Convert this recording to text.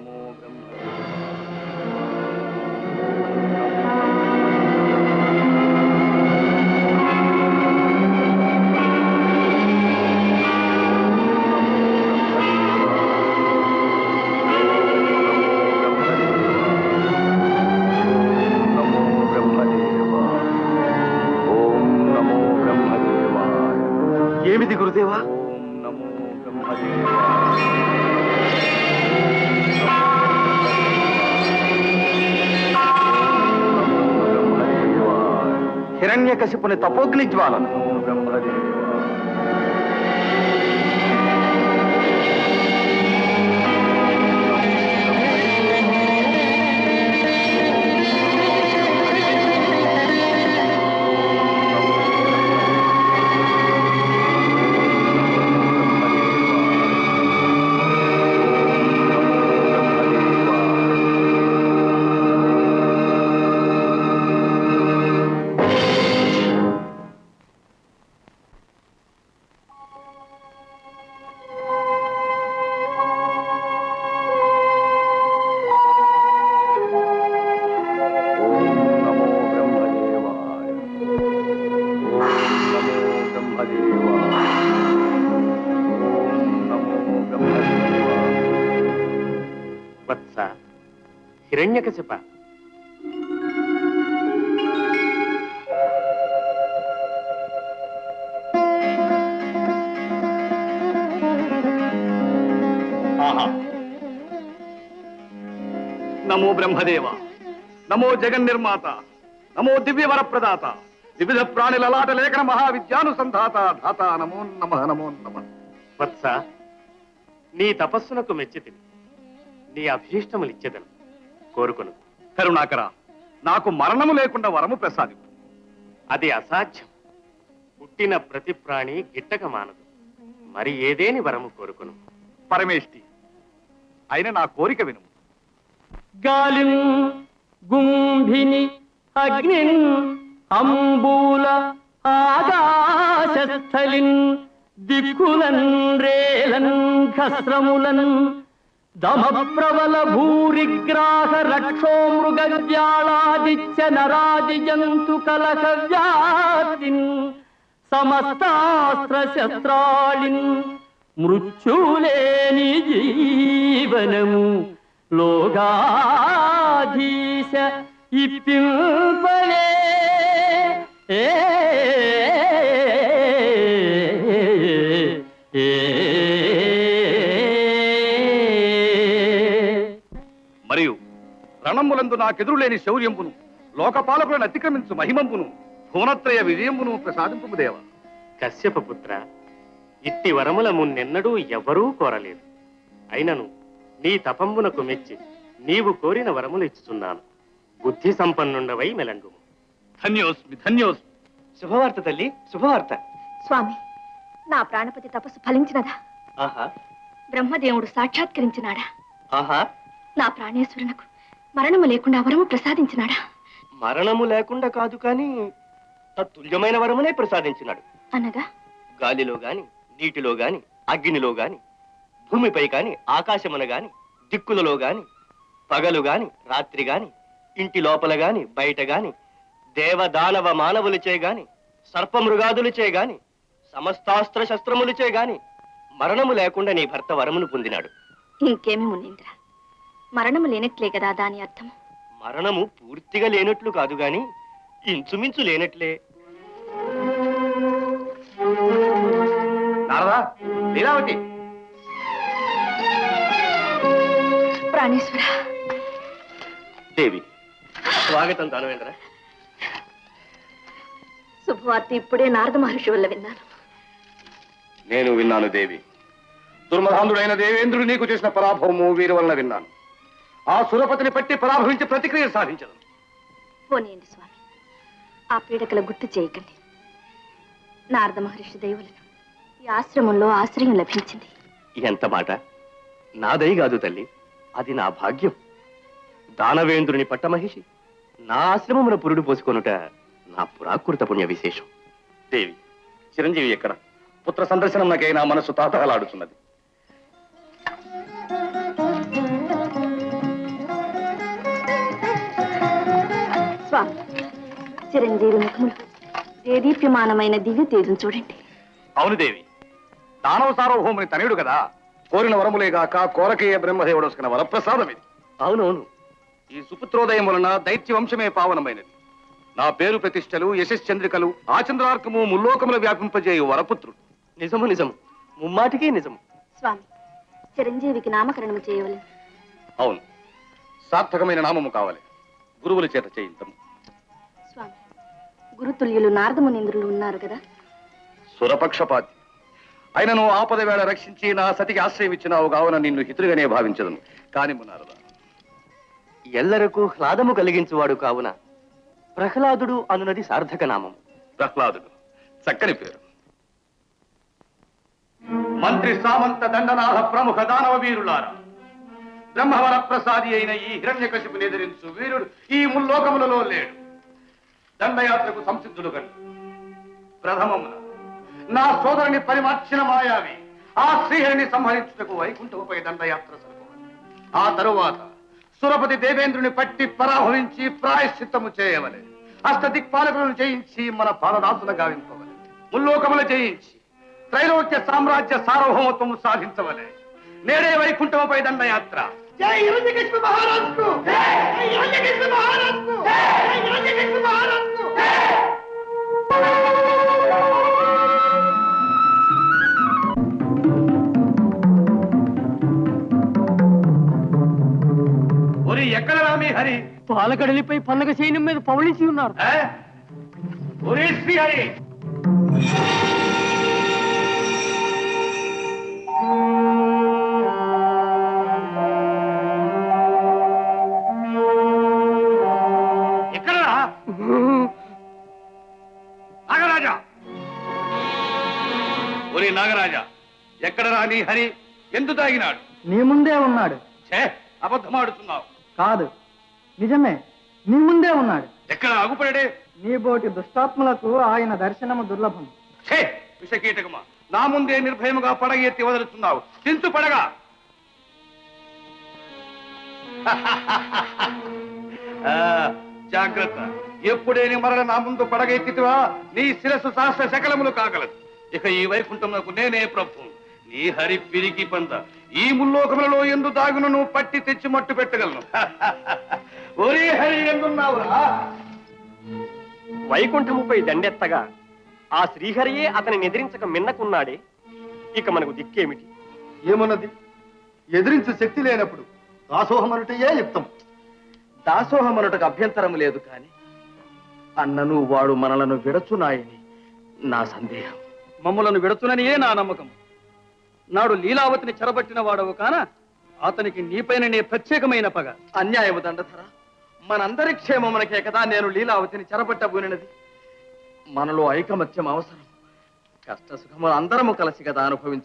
నమో ब्रह्म ఏమిది గురుదేవా? హిరణ్యకశిపుని తపోగ్ని జ్వాలన హిరణ్యకశిప. నమో బ్రహ్మదేవ నమో జగన్నిర్మాత నమో దివ్య వరప్రదాత వివిధ ప్రాణుల లాట లేఖన మహావిద్యానుసంధాత ధాత నమో నమ నమో నమ. వత్స నీ తపస్సునకు మెచ్చితిని నీ అభీష్టములిచ్చెదను. కోరుకొను. కరుణాకర నాకు మరణము లేకుండా వరము ప్రసాదింపు అది అసాధ్యం. పుట్టిన ప్రతి ప్రాణి గిట్టక మానదు మరి ఏదేని వరము కోరుకొను? పరమేష్టి అయిన నా కోరిక విను. గాలిం గుంభిని అగ్నిన్ అంబూల ఆకాశస్థలిన్ దిక్కులన్ రేలన్ ఖస్రములన్ ദമപ്രബല ഭൂരിഗ്രാഹ രക്ഷോ മൃഗജാളാദിച്ച നരാജിജന്തു കലഹവ്യാത്തിൻ സമസ്താസ്ത്രശസ്ത്രാളിൻ മൃച്ഛുലേനി ജീവനം ലോകാധീശ ഇപ്പിപ്പലേ ഏ రణములందు నాకెదురులేని శౌర్యంబును లోకపాలకులను అతిక్రమించు మహిమంబును భువనత్రయ విజయంబును ప్రసాదింపు దేవ. కశ్యప పుత్ర ఇట్టి వరముల మున్నెన్నడూ ఎవరూ కోరలేదు. అయినను నీ తపంబునకు మెచ్చి నీవు కోరిన వరములు ఇచ్చుచున్నాను. బుద్ధి సంపన్నుండవై మెలంగుము. ధన్యోస్మి ధన్యోస్మి. శుభవార్త తల్లి శుభవార్త. స్వామి నా ప్రాణపతి తపస్సు ఫలించినదా? ఆహా. బ్రహ్మదేవుడు సాక్షాత్కరించినాడా? ఆహా. నా ప్రాణేశ్వరునకు మరణము లేకుండా వరము ప్రసాదించినాడా? మరణము లేకుండా కాదు కానీ తత్తుల్యమైన వరమునే ప్రసాదించినాడు. అనగా? గాలిలో గాని నీటిలో గాని అగ్నిలో గాని భూమిపై గాని ఆకాశమున గాని దిక్కులలో గాని పగలు గాని రాత్రి గాని ఇంటి లోపల గాని బయట గాని దేవ దానవ మానవులచే గాని సర్పమృగాదులచే గాని సమస్తాస్త్ర శస్త్రములచే గాని మరణము లేకుండా నీ భర్త వరమును పొందినాడు. ఇంకేమి మునీంద్ర? మరణము లేనట్లే కదా దాని అర్థం. మరణము పూర్తిగా లేనట్లు కాదు గాని ఇంచుమించు లేనట్లే. నారదా లీలావతి. ప్రాణేశ్వర. దేవి స్వాగతం దానవేంద్ర. శుభవార్త ఇప్పుడే నారద మహర్షి వల్ల విన్నాను. నేను విన్నాను దేవి. దుర్మధాంధుడైన దేవేంద్రుడు నీకు చేసిన పరాభవము వీరి వలన విన్నాను. ఆ సురపతిని పట్టి పరాభవించి ప్రతిక్రియ సాధించదు. పోనీయండి స్వామి. ఆ పీడకల గుర్తు చేయకండి. నారద మహర్షి దైవులను ఈ ఆశ్రమంలో ఆశ్రయం లభించింది. ఎంత మాట? నాదై కాదు తల్లి. అది నా భాగ్యం. దానవేంద్రుని పట్టమహిషి నా ఆశ్రమమున పురుడు పోసుకొనుట నా పురాకృత పుణ్య విశేషం దేవి చిరంజీవి ఎక్కడ? పుత్ర సందర్శనం నాకై నా మనసు తాతహలాడుతున్నది చిరంజీవి ముఖములు దేదీప్యమానమైన దివ్య తేజం చూడండి. అవును దేవి. దానవ సార్వభౌముని తనయుడు కదా. కోరిన వరములేగాక కోరకేయ బ్రహ్మదేవుడొసుకున్న వరప్రసాదం ఇది. అవునవును. ఈ సుపుత్రోదయం వలన దైత్య వంశమే పావనమైనది. నా పేరు ప్రతిష్టలు యశశ్చంద్రికలు ఆచంద్రార్కము ముల్లోకములు వ్యాపింపజేయు వరపుత్రుడు. నిజము నిజము. ముమ్మాటికి నిజము. స్వామి చిరంజీవికి నామకరణం చేయవలెను అవును. సార్థకమైన నామము కావాలి. గురువుల చేత చేయించము. గురుతుల్యులు నారదమునింద్రులు ఉన్నారు కదా? సురపక్షపాతి. అయినను ఆపద వేళ రక్షించి నా సతికి ఆశ్రయం ఇచ్చినావు కావున నిన్ను హితురుగానే భావించదును. కాని మున్నారదా ఎల్లరకు హ్లాదము కలిగించువాడు కావున ప్రహ్లాదుడు అనునది సార్థక నామం. ప్రహ్లాదుడు. చక్కని పేరు. మంత్రి సామంత దండనాథ ప్రముఖ దానవ వీరులారా. బ్రహ్మవర ప్రసాది అయిన ఈ హిరణ్యకశిపుని ఎదిరించు వీరుడు ఈ ముల్లోకములలో లేడు. దండయాత్రకు సంసిద్ధుడు కండు ప్రథమమున నా సోదరుని పరిమార్చిన మాయావి ఆ శ్రీహరిని సంహరించుటకు వైకుంఠముపై దండయాత్ర సరిపోవాలి ఆ తరువాత సురపతి దేవేంద్రుని పట్టి పరాహరించి ప్రాయశ్చిత్తము చేయవలే. అష్ట దిక్పాలకులను చేయించి మన పాలదాసుల గావింపవలే. ముల్లోకములు చేయించి త్రైలోక్య సామ్రాజ్య సార్వభౌమత్వము సాధించవలే. నేడే వైకుంఠముపై దండయాత్ర. జై హిరణ్యకశిప మహారాజుకు! జై పాలకడలిపై పన్నగ సైన్యం మీద పవళించి ఉన్నారు. నాగరాజా! ఒరే నాగరాజా ఎక్కడరా నీ హరి? ఎందు తాగినాడు? నీ ముందే ఉన్నాడు. ఛే అబద్ధమాడుతున్నావు కాదు. నిజమే నీ ముందే ఉన్నాడు. ఎక్కడ అగుపడే నీ బోటి దుష్టాత్ములకు ఆయన దర్శనము దుర్లభం. ఛే విషకీటకమా నా ముందే నిర్భయముగా పడగ ఎత్తి వదులుతున్నావు చించు పడగా. ఆ, జాగ్రత్త. ఎప్పుడేని మరల నా ముందు పడగ ఎత్తితివా నీ శిరస్సు శాస్త్ర శకలములు కాగలదు. ఇక ఈ వైకుంఠమునకు నేనే ప్రభు. నీ హరి పిరికి పంద. ఈ ముల్లోకములలో ఎందు దాగును నువ్వు పట్టి తెచ్చి మట్టు పెట్టగలను. ఒరే హరి ఎందున్నావురా? వైకుంఠముపై దండెత్తగా ఆ శ్రీహరియే అతని ఎదిరించక మిన్నకున్నాడే. ఇక మనకు దిక్కేమిటి? ఏమన్నది? ఎదిరించే శక్తి లేనప్పుడు దాసోహమనుటయే యుక్తం. దాసోహమనుటకు అభ్యంతరం లేదు కాని అన్నను వాడు మనలను విడచునాయని నా సందేహం. మమ్ములను విడుతుననియే నా నమ్మకం. నాడు లీలావతిని చెరబట్టిన వాడవు కాన అతనికి నీపైన నీ ప్రత్యేకమైన పగ. అన్యాయము దండధర. మనందరి క్షేమమునకే కదా నేను లీలావతిని చెరబట్టబూనినది. మనలో ఐకమత్యం అవసరం. కష్ట సుఖములు అందరము కలిసి కదా అనుభవించ